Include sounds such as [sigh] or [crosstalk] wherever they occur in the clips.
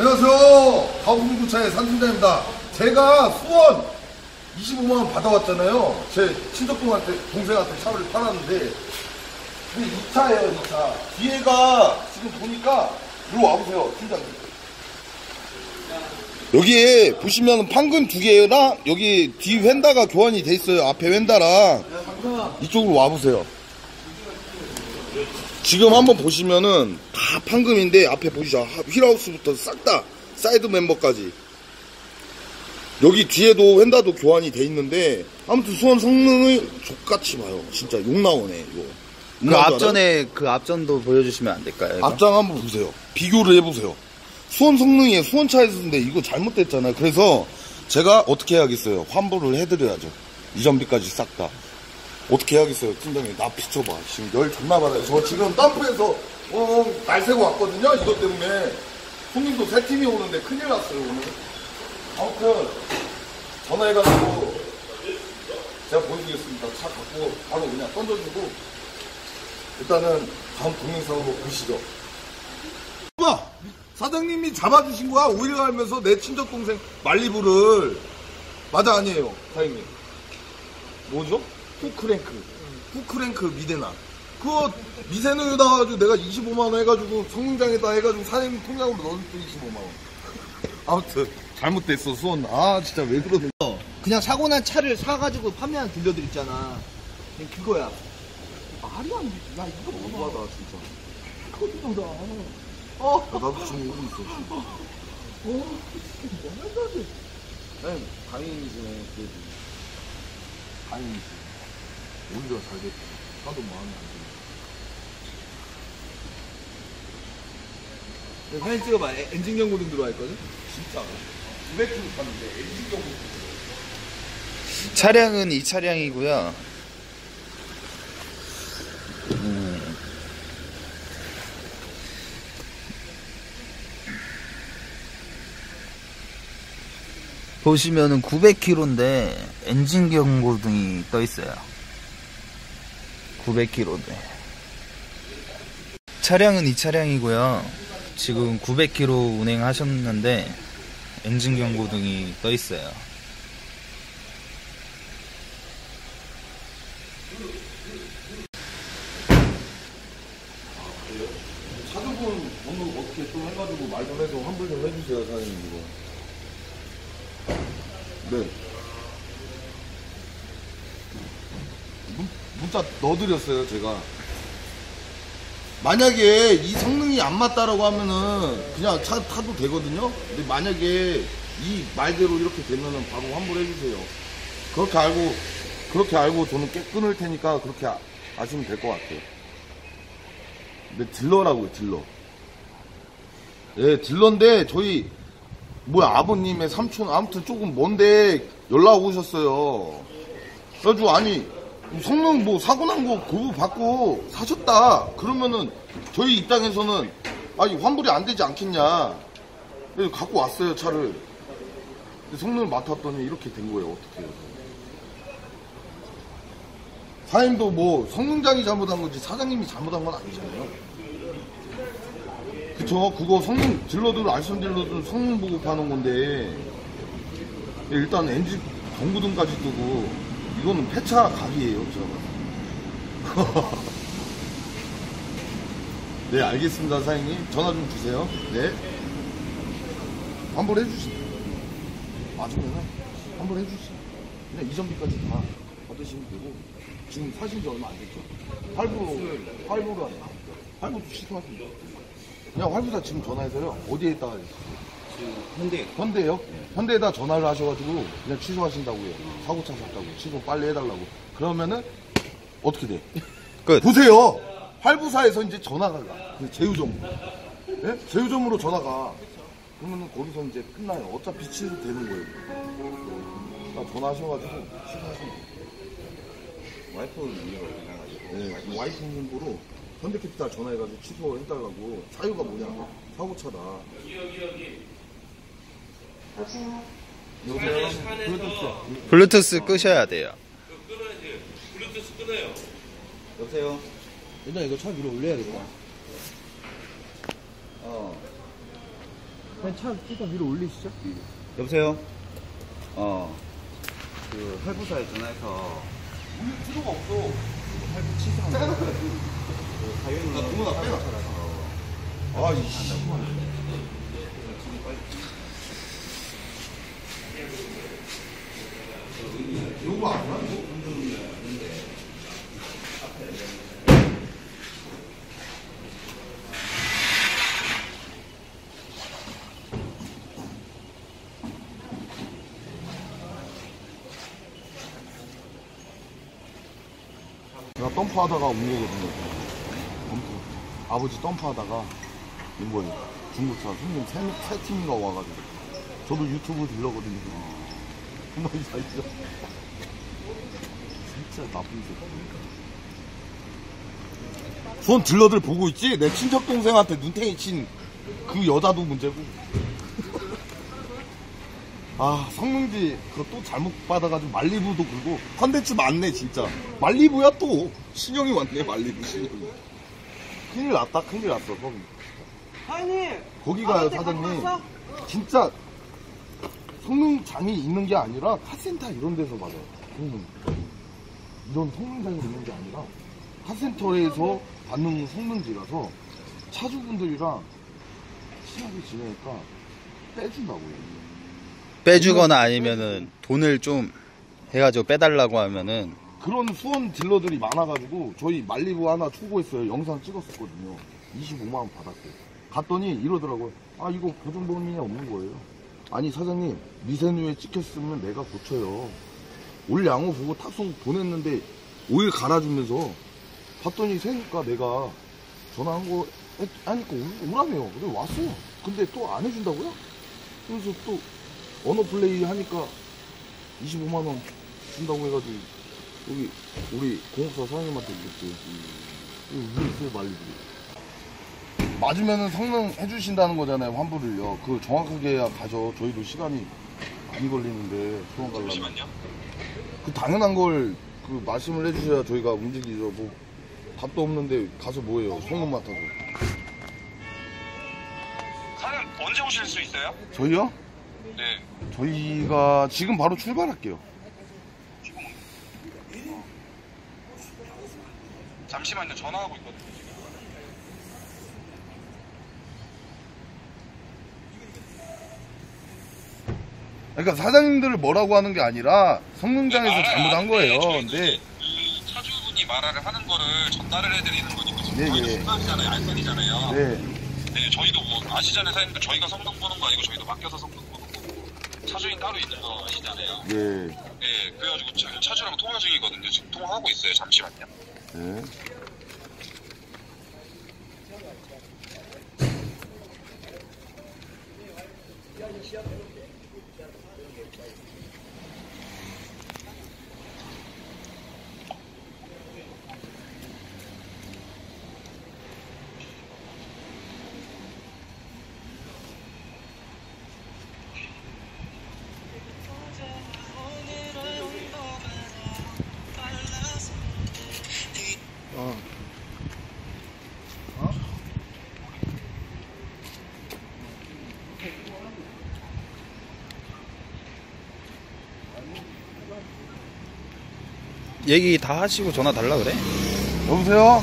안녕하세요. 가구중고차의 산팀장입니다. 제가 수원 25만원 받아왔잖아요. 제 친척동한테, 동생한테 차를 팔았는데, 근데 이 차예요, 이 차. 뒤에가 지금 보니까, 이리 와보세요, 팀장님. 여기에 보시면 판금 두 개랑 여기 뒤 휀다가 교환이 돼 있어요. 앞에 휀다랑. 이쪽으로 와보세요. 지금 한번 보시면은 다 판금인데 앞에 보시죠. 휠하우스부터 싹 다 사이드 멤버까지. 여기 뒤에도 휀다도 교환이 돼 있는데 아무튼 수원 성능을 족같이 봐요. 진짜 욕 나오네 이거. 그줄 알아요? 앞전에 그 앞전도 보여주시면 안 될까요? 이거? 앞장 한번 보세요. 비교를 해보세요. 수원 성능이 수원 차에서인데 이거 잘못됐잖아요. 그래서 제가 어떻게 해야겠어요? 환불을 해드려야죠. 이전비까지 싹 다. 어떻게 해야겠어요? 팀장님, 나 비춰봐. 지금 열 존나 받아요. 저 지금 덤프에서, 어, 날 새고 왔거든요? 이것 때문에. 손님도 세 팀이 오는데 큰일 났어요, 오늘. 아무튼, 전화해가지고, 제가 보여주겠습니다. 차 갖고 바로 그냥 던져주고, 일단은 다음 동영상으로 보시죠. 봐! 사장님이 잡아주신 거야. 오일 갈면서 내 친척 동생 말리부를. 맞아, 아니에요. 사장님. 뭐죠? 후크랭크. 후크랭크 미대나. 그거 미세누유다 가지고 내가 25만원 해가지고 성능장에다 해가지고 사장님 통장으로 때 25만원. 아무튼, 잘못됐어, 수원. 아, 진짜 왜 그러는 거야. 그냥 사고 난 차를 사가지고 판매하는 딜러들 있잖아. 그냥 그거야. 말이 안 돼. 야, 이거 뭐 너무하다, 진짜. 거짓말이다. 야, 나도 지금 오고 있어. 지금. 네, 다행이지네, 그래도. 다행이지. 오히려 잘 됐다. 하도 마음에 안 사진 찍어봐. 에- 엔진 경고등 들어와 있거든? 들어. 진짜. 900km 탔는데, 엔진 경고. 차량은 이 차량이고요. 음. 보시면은 900km인데 엔진 경고등이 떠 있어요. 900km인데. 차량은 이 차량이고요. 지금 900km 운행하셨는데 엔진 경고등이 떠 있어요. 차주분 오늘 어떻게 좀 해가지고 말 좀 해서 환불 좀 해주세요, 사장님, 이거. 네. 문, 문자 넣어드렸어요, 제가. 만약에 이 성능이 안 맞다라고 하면은 그냥 차 타도 되거든요? 근데 만약에 이 말대로 이렇게 되면은 바로 환불해 주세요. 그렇게 알고, 그렇게 알고 저는 깨 끊을 테니까 그렇게 아, 아시면 될 것 같아요. 근데 딜러라고요, 딜러. 예, 딜러인데, 저희, 뭐야, 아버님의 삼촌, 아무튼 조금 먼데 연락 오셨어요. 그래가지고, 아니, 성능 뭐 사고 난거 그거 받고 사셨다. 그러면은, 저희 입장에서는, 아니, 환불이 안 되지 않겠냐. 그래서 갖고 왔어요, 차를. 성능을 맡았더니 이렇게 된 거예요, 어떻게 해요. 사장님도 뭐 성능장이 잘못한 거지 사장님이 잘못한 건 아니잖아요. 그쵸? 그거 성능 딜러들 알선 딜러들 성능 보고 파는 건데 일단 엔진 경고등까지 뜨고 이거는 폐차 각이에요, 제가. [laughs] 네, 알겠습니다, 사장님. 전화 좀 주세요. 네. 환불해 주시죠. 맞으면은 환불해 주시죠. 그냥 이전비까지 다 받으시면 되고 지금 사신 지 얼마 안 됐죠? 할부로 할부로 하냐? 할부 취소하십니다. 그냥 할부사 지금 전화해서요. 어디에 있다 가 근데 현대요? 현대에다 전화를 하셔가지고 그냥 취소하신다고요. 사고 차 샀다고 취소 빨리 해달라고. 그러면은 어떻게 돼? [laughs] 끝. 보세요. 할부사에서 이제 전화가 가. 그 제휴점으로. 예? 제휴점으로 전화가. 그러면은 거기서 이제 끝나요. 어차피 취소 되는 거예요. 다 전화하셔가지고 취소하시면 돼요. 와이프 이거 나가지고. 네, 와이프 홍보로 현대캐피탈 전화해가지고 취소해달라고 사유가 뭐냐 사고차다 블루투스 끄셔야 돼요. 여보세요? 일단 이거 차 위로 올려야겠다. 어. 그냥 차 일단 위로 올리시죠. 여보세요? 어, 그 할부사에 전화해서 우리 필요가 없어. 빼놔. [laughs] 나 동원아 빼놔. 아, 이 씨. 제가 덤프하다가 온 거거든요. 덤프. 아버지 덤프하다가 온 거예요. 중국차 손님 세, 세 팀인가 와가지고. 저도 유튜브 들러거든요. 가만히 서 있어. 진짜 나쁜 새끼. 손 들러들 보고 있지? 내 친척 동생한테 눈탱이 친 그 여자도 문제고. 아, 성능지 그거 또 잘못 받아가지고 말리부도 긁고 컨텐츠 많네 진짜. 말리부야 또 신형이 왔네 말리부 신형이. 큰일 났다 큰일 났어 거기. 사장님! 거기가 요 사장님. 진짜 성능 장이 있는 게 아니라 카센터 이런 데서 받아요. 성능. 이런 성능 장이 있는 게 아니라 카센터에서 받는 성능지라서 차주분들이랑 친하게 지내니까 빼준다고요. 빼주거나 아니면은 돈을 좀 해가지고 빼달라고 하면은 그런 수원 딜러들이 많아가지고 저희 말리부 하나 초고했어요. 영상 찍었었거든요. 25만 원 받았대요. 갔더니 이러더라고요. 아 이거 보증보험이 없는 거예요. 아니 사장님 미세누에 찍혔으면 내가 고쳐요. 올 양호 보고 탁송 보냈는데 오일 갈아주면서 봤더니 새니까 내가 전화한 거 했- 하니까 오- 오라며요. 근데 왔어요. 근데 또 안 해준다고요? 그래서 또 언어 플레이 하니까 25만 원 준다고 해가지고 여기 우리 공업사 사장님한테 얘기했지. 왜 이렇게 말리지? 맞으면은 성능 해주신다는 거잖아요, 환불을요. 그 정확하게 해야 가죠. 저희도 시간이 많이 걸리는데 소원 가려면. 잠시만요. 그 당연한 걸 그 말씀을 해주셔야 저희가 움직이죠. 뭐 답도 없는데 가서 뭐해요? 소문 맡아서. 사장님 언제 오실 수 있어요? 저희요? 네. 저희가 지금 바로 출발할게요. 잠시만요. 전화하고 있거든요. 그러니까 사장님들을 뭐라고 하는 게 아니라 성능장에서 아, 잘못한 아, 거예요. 네, 근데 그 차주분이 말을 하는 거를 전달을 해드리는 거니까 예, 저희도 예. 순간이잖아요. 알선이잖아요. 네. 네, 저희도 뭐 아시잖아요, 사장님들 저희가 성능 보는 거 아니고 저희도 맡겨서 성능 차주인 따로 있는 거 아시잖아요. 예. 네, 그래가지고 차- 차주랑 통화 중이거든요. 지금 통화하고 있어요. 잠시만요. 네. 얘기 다 하시고 전화 달라 그래? 여보세요?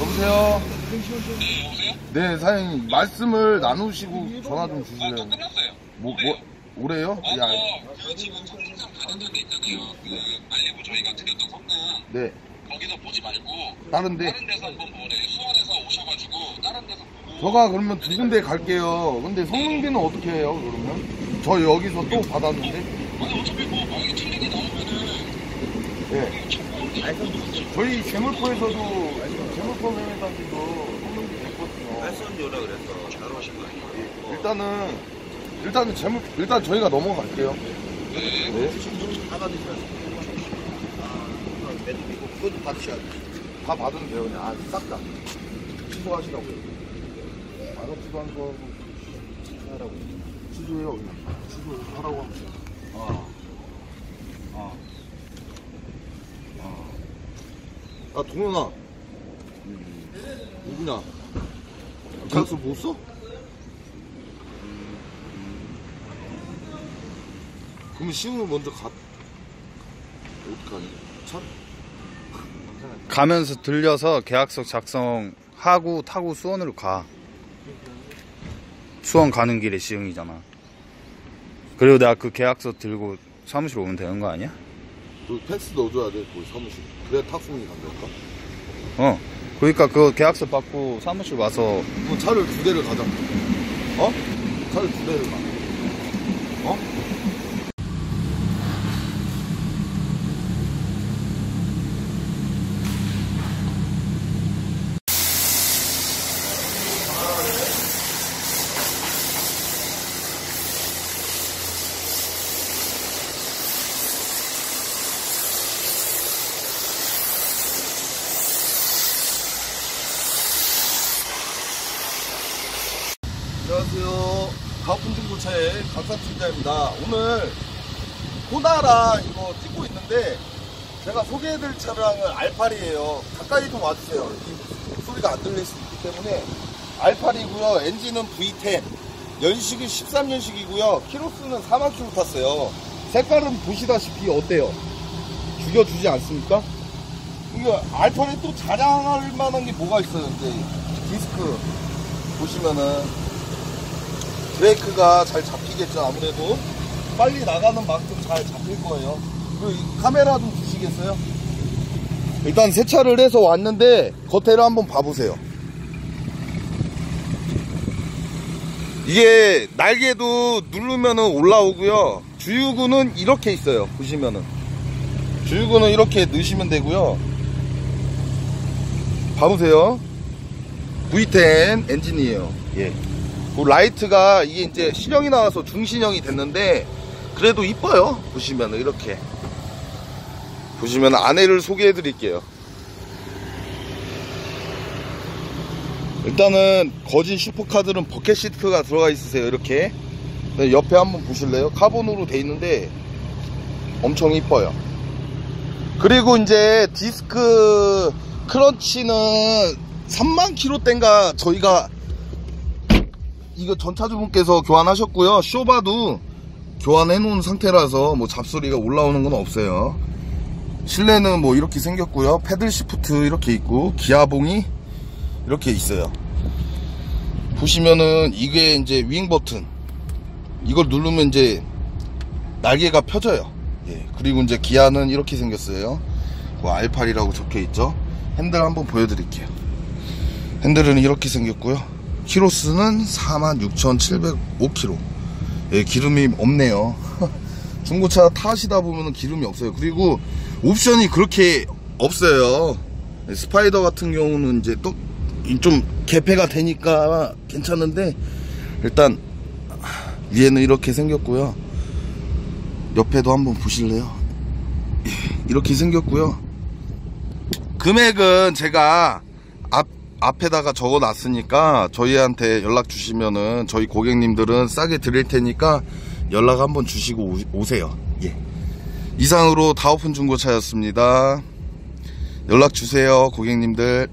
여보세요? 네, 여보세요? 네, 사장님, 말씀을 나누시고 전화 좀 아, 저 주실래요? 끝났어요. 뭐, 뭐, 올해요? 어, 야, 어, 그 지금 성능상 받았던 데 있잖아요. 그 알리고 저희가 드렸던 성능 네. 거기서 보지 말고 다른 데? 다른 데서 한번 보래. 수원에서 오셔가지고 다른 데서 보고. 저가 그러면 두 군데 갈게요. 근데 성능비는 어떻게 해요, 그러면? 저 여기서 또 받았는데? 아니 어차피 뭐 만약에 틀리게 나오면은 네. 저희 재물포에서도, 재물포 매매단지도 성능비 냈거든요. 할선지 오라 그래서 잘 오신 거 아니에요? 일단은, 일단은 재물, 일단 저희가 넘어갈게요. 네. 네. 다 받으셔야 돼요. 아, 매듭이고 그것도 받으셔야 돼요. 다 받으면 돼요, 그냥. 아, 싹 다. 취소하시라고요. 아랍지도 않고 하고, 취소하라고. 취소해요. 취소하라고 하세요. 아. 아. 아 동현아 누구냐 계약서 못 뭐 써? 그러면 시흥을 먼저 가 어떡하냐 차 가면서 들려서 계약서 작성하고 타고 수원으로 가. 수원 가는 길에 시흥이잖아. 그리고 내가 그 계약서 들고 사무실 오면 되는 거 아니야? 그 패스 넣어줘야 돼, 거기 사무실. 그래야 탁송이 간다니까? 어. 그러니까 그 계약서 받고 사무실 와서 그럼 차를 두 대를 가자. 어? 차를 두 대를 가. 어? 안녕하세요. 강사팀장입니다. 오늘 호나라 이거 찍고 있는데 제가 소개해드릴 차량은 알팔이에요. 가까이 좀 와주세요. 이 소리가 안 들릴 수 있기 때문에 알팔이고요. 엔진은 V10. 연식은 13년식이고요. 키로수는 4만 킬로 탔어요. 색깔은 보시다시피 어때요? 죽여주지 않습니까? 이거 알팔이 또 자랑할 만한 게 뭐가 있어요? 이제 디스크 보시면은 브레이크가 잘 잡히겠죠 아무래도. 빨리 나가는 만큼 잘 잡힐 거예요. 그리고 이 카메라 좀 주시겠어요? 일단 세차를 해서 왔는데 겉에를 한번 봐보세요. 이게 날개도 누르면은 올라오고요. 주유구는 이렇게 있어요 보시면은. 주유구는 이렇게 넣으시면 되고요. 봐보세요. V10 엔진이에요. 예. 그 라이트가 이게 이제 신형이 나와서 중신형이 됐는데 그래도 이뻐요. 보시면 이렇게. 보시면 안에를 소개해 드릴게요. 일단은 거진 슈퍼카들은 버켓 시트가 들어가 있으세요. 이렇게. 네, 옆에 한번 보실래요? 카본으로 돼 있는데 엄청 이뻐요. 그리고 이제 디스크 크런치는 3만 킬로대인가 저희가 이거 전차주분께서 교환하셨고요. 쇼바도 교환해 놓은 상태라서 뭐 잡소리가 올라오는 건 없어요. 실내는 뭐 이렇게 생겼고요. 패들 시프트 이렇게 있고 기아봉이 이렇게 있어요. 보시면은 이게 이제 윙 버튼 이걸 누르면 이제 날개가 펴져요. 예. 그리고 이제 기아는 이렇게 생겼어요. 그 R8이라고 적혀 있죠. 핸들 한번 보여드릴게요. 핸들은 이렇게 생겼고요. 키로수는 46,705km. 예, 기름이 없네요. [laughs] 중고차 타시다 보면 기름이 없어요. 그리고 옵션이 그렇게 없어요. 예, 스파이더 같은 경우는 이제 또 좀 개폐가 되니까 괜찮은데 일단 위에는 이렇게 생겼고요. 옆에도 한번 보실래요? 예, 이렇게 생겼고요. 금액은 제가 앞 앞에다가 적어 놨으니까 저희한테 연락 주시면은 저희 고객님들은 싸게 드릴 테니까 연락 한번 주시고 오- 오세요. 예. 이상으로 다오픈 중고차였습니다. 연락 주세요, 고객님들.